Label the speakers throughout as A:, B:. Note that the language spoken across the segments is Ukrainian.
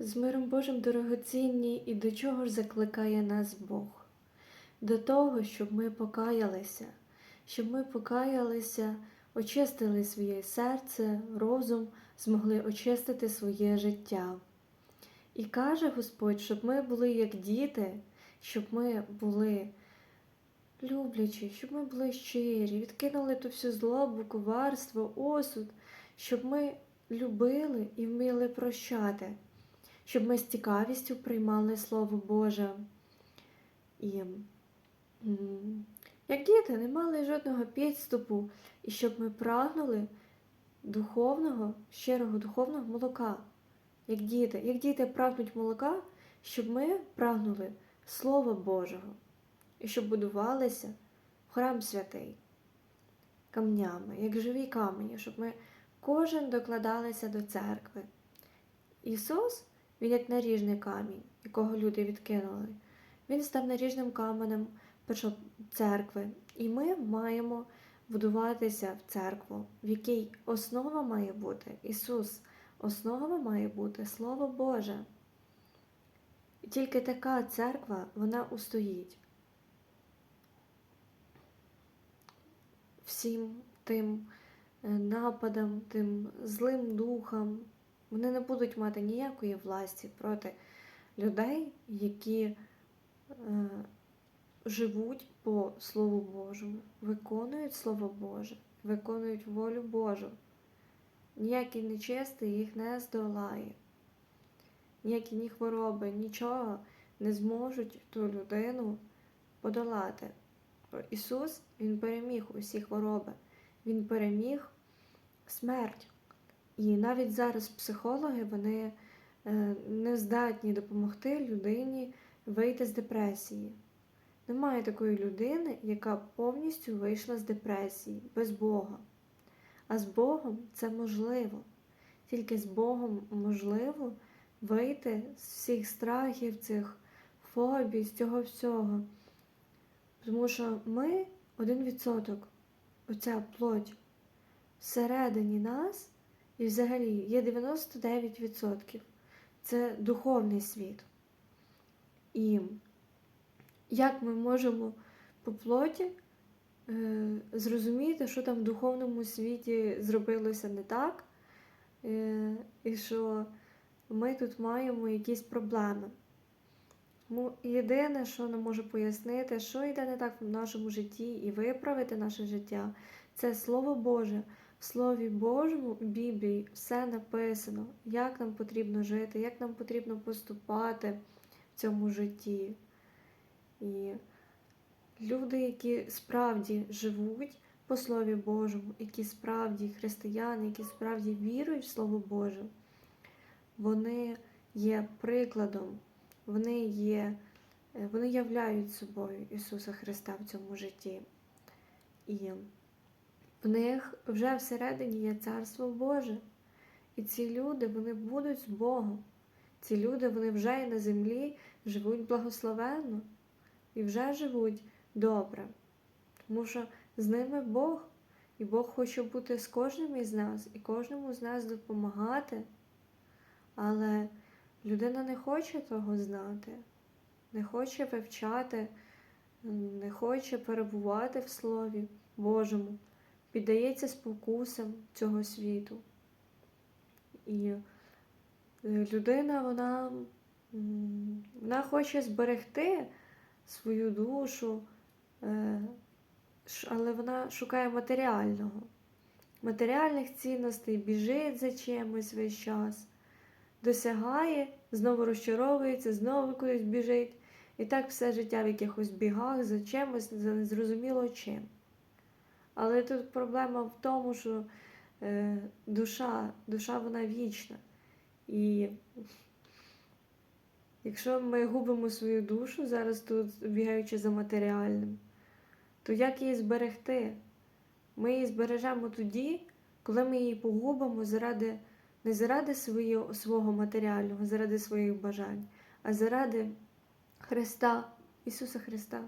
A: З миром Божим дорогоцінні і до чого ж закликає нас Бог? До того, щоб ми покаялися, щоб ми покаялися, очистили своє серце, розум, змогли очистити своє життя. І каже Господь, щоб ми були як діти, щоб ми були люблячі, щоб ми були щирі, відкинули ту всю злобу, коварство, осуд, щоб ми любили і вміли прощати, щоб ми з цікавістю приймали Слово Боже. І як діти не мали жодного підступу, і щоб ми прагнули духовного, щирого духовного молока, як діти, як діти прагнуть молока, щоб ми прагнули Слова Божого, і щоб будувалися храм святий камнями, як живі камені, щоб ми кожен докладалися до церкви. Ісус, Він як наріжний камінь, якого люди відкинули, Він став наріжним каменем церкви, і ми маємо будуватися в церкву, в якій основа має бути Ісус, основа має бути Слово Боже. І тільки така церква, вона устоїть. Всім тим е, нападам, тим злим духам, вони не будуть мати ніякої власті проти людей, які е, живуть по Слову Божому, виконують Слово Боже, виконують волю Божу. Ніякий нечистий їх не здолає, ніякі ні хвороби, нічого не зможуть ту людину подолати. Ісус Він переміг усі хвороби, Він переміг смерть. І навіть зараз психологи вони е, не здатні допомогти людині вийти з депресії. Немає такої людини, яка повністю вийшла з депресії без Бога. А з Богом це можливо. Тільки з Богом можливо вийти з всіх страхів, цих фобій, з цього всього. Тому що ми один відсоток, оця плоть всередині нас, і взагалі є 99%. Це духовний світ. І як ми можемо по плоті е, зрозуміти, що там в духовному світі зробилося не так, е, і що ми тут маємо якісь проблеми. Тому єдине, що нам може пояснити, що йде не так в нашому житті і виправити наше життя, це Слово Боже. В Слові Божому в Біблії все написано, як нам потрібно жити, як нам потрібно поступати в цьому житті. І люди, які справді живуть по Слові Божому, які справді християни, які справді вірують в Слово Боже, вони є прикладом, вони є, вони являють собою Ісуса Христа в цьому житті. І в них вже всередині є Царство Боже. І ці люди вони будуть з Богом. Ці люди вони вже і на землі живуть благословенно і вже живуть добре. Тому що з ними Бог, і Бог хоче бути з кожним із нас і кожному з нас допомагати. Але людина не хоче того знати, не хоче вивчати, не хоче перебувати в Слові Божому, піддається спокусам цього світу. І е, людина, вона, вона хоче зберегти свою душу, е, але вона шукає матеріального, матеріальних цінностей, біжить за чимось весь час, досягає, знову розчаровується, знову кудись біжить. І так все життя в якихось бігах за чимось, за незрозуміло чим. Але тут проблема в тому, що е, душа, душа вона вічна. І якщо ми губимо свою душу зараз тут, бігаючи за матеріальним, то як її зберегти? Ми її збережемо тоді, коли ми її погубимо заради, не заради свої, свого матеріального, заради своїх бажань, а заради Христа, Ісуса Христа,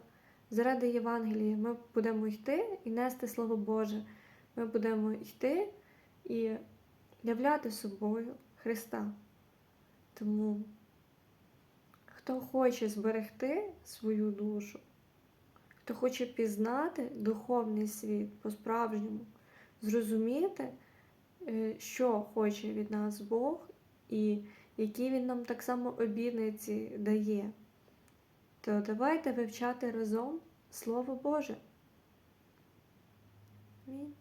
A: заради Євангелія. Ми будемо йти і нести Слово Боже. Ми будемо йти і являти собою Христа. Тому, хто хоче зберегти свою душу, хто хоче пізнати духовний світ по-справжньому, зрозуміти, е, що хоче від нас Бог і які Він нам так само обітниці дає, то давайте вивчати разом Слово Боже. Амінь.